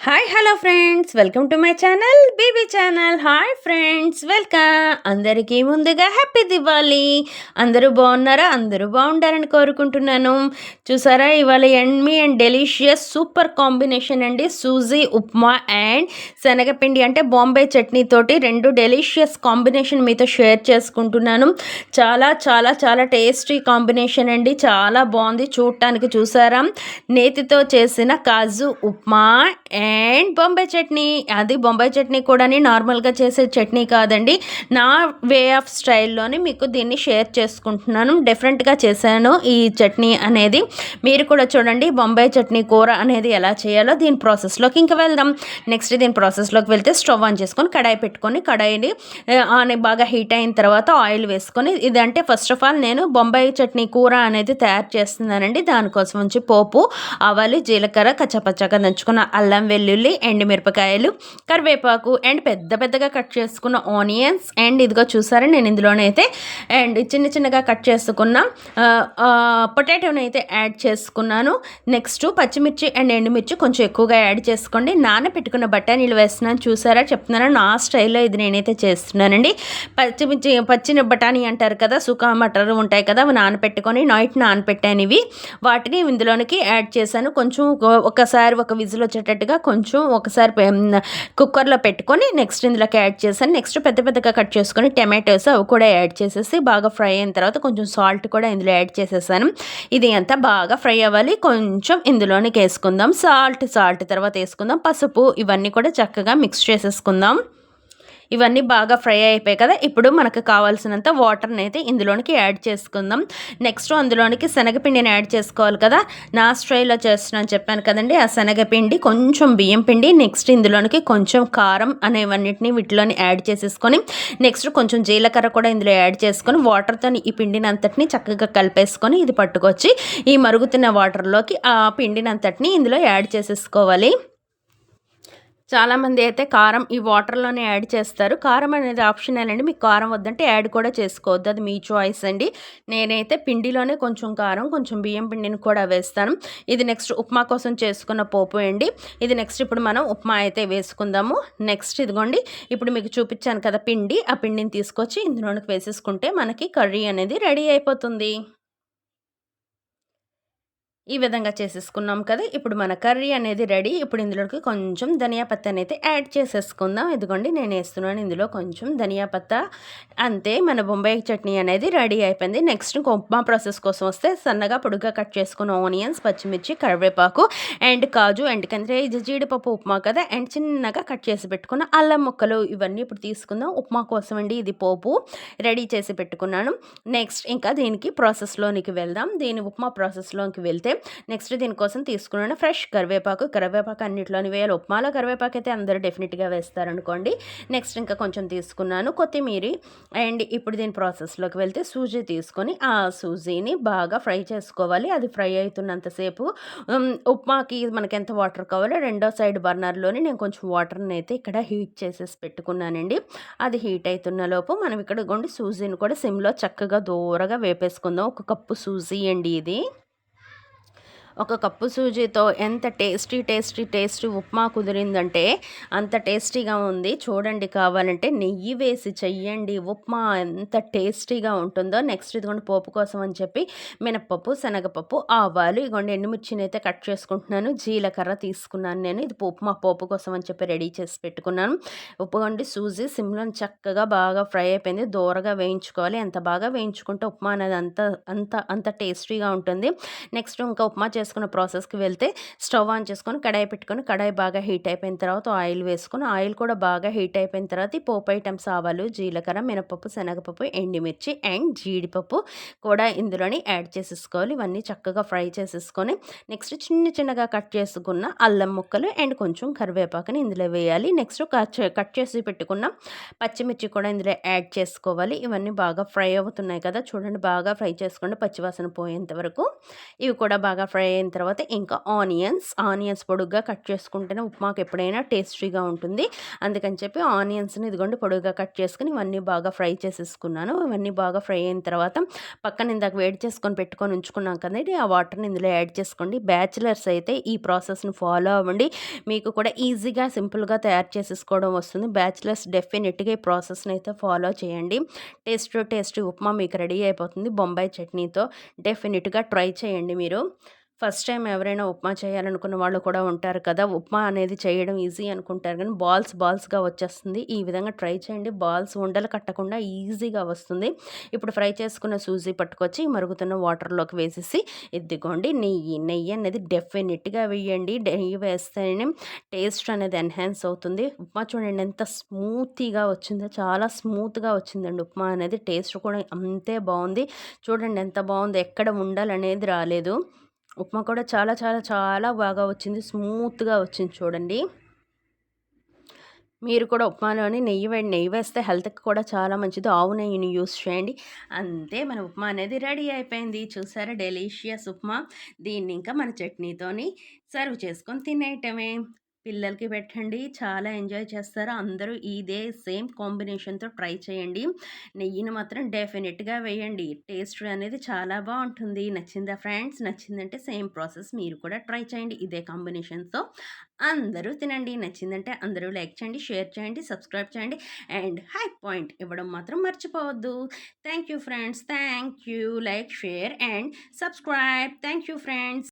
Hi hello friends welcome to my channel BB channel hi friends welcome అందరికీ ముందుగా happy Diwali అందరూ బాగున్నారా? అందరూ బాగుండాలని కోరుకుంటున్నాను. చూసారా? ఇవాళ ఎన్మీ అండ్ డెలిషియస్ సూపర్ కాంబినేషన్ అండి. సూజీ ఉప్మా అండ్ శనగపిండి అంటే బాంబే చట్నీ తోటి రెండు డెలిషియస్ కాంబినేషన్ మీతో షేర్ చేసుకుంటున్నాను. చాలా చాలా చాలా టేస్టీ కాంబినేషన్ అండి. చాలా బాగుంది. చూడటానికి చూసారా? నేతితో చేసిన కాజు ఉప్మా అండ్ అండ్ బొంబాయి చట్నీ అది బొంబాయి చట్నీ కూడా నార్మల్గా చేసే చట్నీ కాదండి. నా వే ఆఫ్ స్టైల్లోనే మీకు దీన్ని షేర్ చేసుకుంటున్నాను. డిఫరెంట్గా చేశాను ఈ చట్నీ అనేది. మీరు కూడా చూడండి బొంబాయి చట్నీ కూర అనేది ఎలా చేయాలో దీని ప్రాసెస్లోకి ఇంకా వెళ్దాం. నెక్స్ట్ దీని ప్రాసెస్లోకి వెళ్తే స్టవ్ ఆన్ చేసుకొని కడాయి పెట్టుకొని కడాయిని ఆన్ బాగా హీట్ అయిన తర్వాత ఆయిల్ వేసుకొని ఇదంటే ఫస్ట్ ఆఫ్ ఆల్ నేను బొంబాయి చట్నీ కూర అనేది తయారు చేస్తున్నానండి. దానికోసం వచ్చి పోపు ఆవాలు జీలకర్ర కచ్చపచ్చగా దంచుకున్న అల్లం వెల్లుల్లి వెల్లుల్లి ఎండుమిరపకాయలు కరివేపాకు అండ్ పెద్ద పెద్దగా కట్ చేసుకున్న ఆనియన్స్ అండ్ ఇదిగో చూసారా నేను ఇందులోనైతే అండ్ చిన్న చిన్నగా కట్ చేసుకున్న పొటాటోని అయితే యాడ్ చేసుకున్నాను. నెక్స్ట్ పచ్చిమిర్చి అండ్ ఎండుమిర్చి కొంచెం ఎక్కువగా యాడ్ చేసుకోండి. నానబెట్టుకున్న బఠానీలు వేస్తున్నాను. చూసారా చెప్తున్నాను నా స్టైల్లో ఇది నేనైతే చేస్తున్నానండి. పచ్చిమిర్చి పచ్చిన బఠానీ అంటారు కదా సుకా మటర్ ఉంటాయి కదా అవి నానపెట్టుకొని నైట్ నానపెట్టాను ఇవి. వాటిని ఇందులోనికి యాడ్ చేశాను. కొంచెం ఒకసారి ఒక విజిల్ వచ్చేటట్టుగా కొంచెం ఒకసారి కుక్కర్లో పెట్టుకొని నెక్స్ట్ ఇందులోకి యాడ్ చేశాను. నెక్స్ట్ పెద్ద పెద్దగా కట్ చేసుకొని టమాటోస్ అవి కూడా యాడ్ చేసేసి బాగా ఫ్రై అయిన తర్వాత కొంచెం సాల్ట్ కూడా ఇందులో యాడ్ చేసేసాను. ఇది అంతా బాగా ఫ్రై అవ్వాలి. కొంచెం ఇందులోనికి వేసుకుందాం. సాల్ట్ సాల్ట్ తర్వాత వేసుకుందాం. పసుపు ఇవన్నీ కూడా చక్కగా మిక్స్ చేసేసుకుందాం. ఇవన్నీ బాగా ఫ్రై అయిపోయాయి కదా. ఇప్పుడు మనకు కావాల్సినంత వాటర్ని అయితే ఇందులోనికి యాడ్ చేసుకుందాం. నెక్స్ట్ అందులోనికి శనగపిండిని యాడ్ చేసుకోవాలి కదా. నా స్ట్రైలో చేస్తున్నాను చెప్పాను కదండి. ఆ శనగపిండి కొంచెం బియ్యం పిండి నెక్స్ట్ ఇందులోనికి కొంచెం కారం అనేవన్నిటిని వీటిలోని యాడ్ చేసేసుకొని నెక్స్ట్ కొంచెం జీలకర్ర కూడా ఇందులో యాడ్ చేసుకొని వాటర్తో ఈ పిండిని అంతటిని చక్కగా కలిపేసుకొని ఇది పట్టుకొచ్చి ఈ మరుగుతున్న వాటర్లోకి ఆ పిండిని అంతటిని ఇందులో యాడ్ చేసేసుకోవాలి. చాలామంది అయితే కారం ఈ వాటర్లోనే యాడ్ చేస్తారు. కారం అనేది ఆప్షనల్ అండి. మీకు కారం వద్దంటే యాడ్ కూడా చేసుకోవద్దు. అది మీ చాయిస్ అండి. నేనైతే పిండిలోనే కొంచెం కారం కొంచెం బియ్యం పిండిని కూడా వేస్తాను. ఇది నెక్స్ట్ ఉప్మా కోసం చేసుకున్న పోపు అండి. ఇది నెక్స్ట్ ఇప్పుడు మనం ఉప్మా అయితే వేసుకుందాము. నెక్స్ట్ ఇదిగోండి. ఇప్పుడు మీకు చూపించాను కదా పిండి. ఆ పిండిని తీసుకొచ్చి ఇందులోనికి వేసేసుకుంటే మనకి కర్రీ అనేది రెడీ అయిపోతుంది. ఈ విధంగా చేసేసుకున్నాం కదా. ఇప్పుడు మన కర్రీ అనేది రెడీ. ఇప్పుడు ఇందులోకి కొంచెం ధనియా పత్త అనేది యాడ్ చేసేసుకుందాం. ఇదిగోండి నేను వేస్తున్నాను ఇందులో కొంచెం ధనియా పత్త. అంతే మన బొంబాయి చట్నీ అనేది రెడీ అయిపోయింది. నెక్స్ట్ ఉప్మా ప్రాసెస్ కోసం వస్తే సన్నగా పొడుగా కట్ చేసుకున్న ఆనియన్స్ పచ్చిమిర్చి కరివేపాకు అండ్ కాజు అండ్ కంటే ఇది జీడిపప్పు ఉప్మా కదా. అండ్ చిన్నగా కట్ చేసి పెట్టుకున్న అల్లం ముక్కలు ఇవన్నీ ఇప్పుడు తీసుకుందాం. ఉప్మా కోసం అండి ఇది పోపు రెడీ చేసి పెట్టుకున్నాను. నెక్స్ట్ ఇంకా దీనికి ప్రాసెస్లోనికి వెళ్దాం. దీని ఉప్మా ప్రాసెస్లోకి వెళ్తే నెక్స్ట్ దీనికోసం తీసుకున్నాను ఫ్రెష్ కరివేపాకు కరివేపాకు అన్నింటిలోని వేయాలి. ఉప్మాలో కరివేపాకు అయితే అందరూ డెఫినెట్గా వేస్తారనుకోండి. నెక్స్ట్ ఇంకా కొంచెం తీసుకున్నాను కొత్తిమీర. అండ్ ఇప్పుడు దీని ప్రాసెస్లోకి వెళ్తే సూజీ తీసుకొని ఆ సూజీని బాగా ఫ్రై చేసుకోవాలి. అది ఫ్రై అవుతున్నంతసేపు ఉప్మాకి మనకి ఎంత వాటర్ కావాలో రెండో సైడ్ బర్నర్లోని నేను కొంచెం వాటర్ని అయితే ఇక్కడ హీట్ చేసేసి పెట్టుకున్నానండి. అది హీట్ అవుతున్న లోపు మనం ఇక్కడ కొండి సూజీని కూడా సిమ్లో చక్కగా దూరగా వేపేసుకుందాం. ఒక కప్పు సూజీ అండి ఇది. ఒక కప్పు సూజీతో ఎంత టేస్టీ టేస్టీ టేస్టీ ఉప్మా కుదిరిందంటే అంత టేస్టీగా ఉంది. చూడండి కావాలంటే నెయ్యి వేసి చెయ్యండి. ఉప్మా ఎంత టేస్టీగా ఉంటుందో నెక్స్ట్ ఇదిగోండి పోపు కోసం అని చెప్పి మినప్పప్పు శనగపప్పు ఆవాలు ఇదిగోండి ఎండుమిర్చిని అయితే కట్ చేసుకుంటున్నాను. జీలకర్ర తీసుకున్నాను నేను. ఇది ఉప్మా పోపు కోసం అని చెప్పి రెడీ చేసి పెట్టుకున్నాను. ఉప్పుగొండి సూజీ సిమ్లో చక్కగా బాగా ఫ్రై అయిపోయింది. దూరగా వేయించుకోవాలి. ఎంత బాగా వేయించుకుంటే ఉప్మా అనేది అంత అంత అంత టేస్టీగా ఉంటుంది. నెక్స్ట్ ఇంకా ఉప్మా చేసుకున్న ప్రాసెస్కి వెళ్తే స్టవ్ ఆన్ చేసుకొని కడాయి పెట్టుకొని కడాయి బాగా హీట్ అయిపోయిన తర్వాత ఆయిల్ వేసుకొని ఆయిల్ కూడా బాగా హీట్ అయిపోయిన తర్వాత ఈ పోపు ఐటమ్స్ ఆవాలు జీలకర్ర మినపప్పు శనగపప్పు ఎండిమిర్చి అండ్ జీడిపప్పు కూడా ఇందులోని యాడ్ చేసేసుకోవాలి. ఇవన్నీ చక్కగా ఫ్రై చేసేసుకొని నెక్స్ట్ చిన్న చిన్నగా కట్ చేసుకున్న అల్లం ముక్కలు అండ్ కొంచెం కరివేపాకుని ఇందులో వేయాలి. నెక్స్ట్ కట్ చేసి పెట్టుకున్న పచ్చిమిర్చి కూడా ఇందులో యాడ్ చేసుకోవాలి. ఇవన్నీ బాగా ఫ్రై అవుతున్నాయి కదా చూడండి బాగా ఫ్రై చేసుకోండి పచ్చివాసన పోయేంత వరకు. ఇవి కూడా బాగా ఫ్రై అయిన తర్వాత ఇంకా ఆనియన్స్ ఆనియన్స్ పొడుగ్గా కట్ చేసుకుంటేనే ఉప్మాకు ఎప్పుడైనా టేస్టీగా ఉంటుంది. అందుకని చెప్పి ఆనియన్స్ని ఇదిగోండి పొడుగ్గా కట్ చేసుకుని ఇవన్నీ బాగా ఫ్రై చేసేసుకున్నాను. ఇవన్నీ బాగా ఫ్రై అయిన తర్వాత పక్కన ఇందాక వేడి చేసుకొని పెట్టుకొని ఉంచుకున్నాం కదండి ఆ వాటర్ని ఇందులో యాడ్ చేసుకోండి. బ్యాచిలర్స్ అయితే ఈ ప్రాసెస్ని ఫాలో అవ్వండి. మీకు కూడా ఈజీగా సింపుల్గా తయారు చేసేసుకోవడం వస్తుంది. బ్యాచిలర్స్ డెఫినెట్గా ఈ ప్రాసెస్ని అయితే ఫాలో చేయండి. టేస్ట్ టేస్ట్ ఉప్మా మీకు రెడీ అయిపోతుంది బొంబాయి చట్నీతో. డెఫినెట్గా ట్రై చేయండి మీరు. ఫస్ట్ టైం ఎవరైనా ఉప్మా చేయాలనుకున్న వాళ్ళు కూడా ఉంటారు కదా ఉప్మా అనేది చేయడం ఈజీ అనుకుంటారు. కానీ బాల్స్ బాల్స్గా వచ్చేస్తుంది. ఈ విధంగా ట్రై చేయండి. బాల్స్ ఉండలు కట్టకుండా ఈజీగా వస్తుంది. ఇప్పుడు ఫ్రై చేసుకున్న సూజీ పట్టుకొచ్చి మరుగుతున్న వాటర్లోకి వేసేసి ఎద్దుకోండి నెయ్యి. నెయ్యి అనేది డెఫినెట్గా వేయండి. నెయ్యి వేస్తేనే టేస్ట్ అనేది ఎన్హాన్స్ అవుతుంది. ఉప్మా చూడండి ఎంత స్మూతీగా వచ్చిందో చాలా స్మూత్గా వచ్చిందండి ఉప్మా అనేది. టేస్ట్ కూడా అంతే బాగుంది. చూడండి ఎంత బాగుంది. ఎక్కడ ఉండాలనేది రాలేదు. ఉప్మా కూడా చాలా చాలా చాలా బాగా వచ్చింది. స్మూత్గా వచ్చింది చూడండి. మీరు కూడా ఉప్మాలోని నెయ్యి వేడి నెయ్యి వేస్తే హెల్త్కి కూడా చాలా మంచిది. ఆవు నెయ్యిని యూస్ చేయండి. అంతే మన ఉప్మా అనేది రెడీ అయిపోయింది. చూసారా? డెలీషియస్ ఉప్మా. దీన్ని ఇంకా మన చట్నీతోని సర్వ్ చేసుకొని తినేయటమే. పిల్లలకి పెట్టండి. చాలా ఎంజాయ్ చేస్తారు. అందరూ ఇదే సేమ్ కాంబినేషన్తో ట్రై చేయండి. నెయ్యిని మాత్రం డెఫినెట్గా వేయండి. టేస్ట్ అనేది చాలా బాగుంటుంది. నచ్చిందా ఫ్రెండ్స్? నచ్చిందంటే సేమ్ ప్రాసెస్ మీరు కూడా ట్రై చేయండి. ఇదే కాంబినేషన్తో అందరూ తినండి. నచ్చిందంటే అందరూ లైక్ చేయండి షేర్ చేయండి సబ్స్క్రైబ్ చేయండి. అండ్ హై పాయింట్ ఇవ్వడం మాత్రం మర్చిపోవద్దు. Thank you friends. Thank you like share and subscribe. Thank you friends.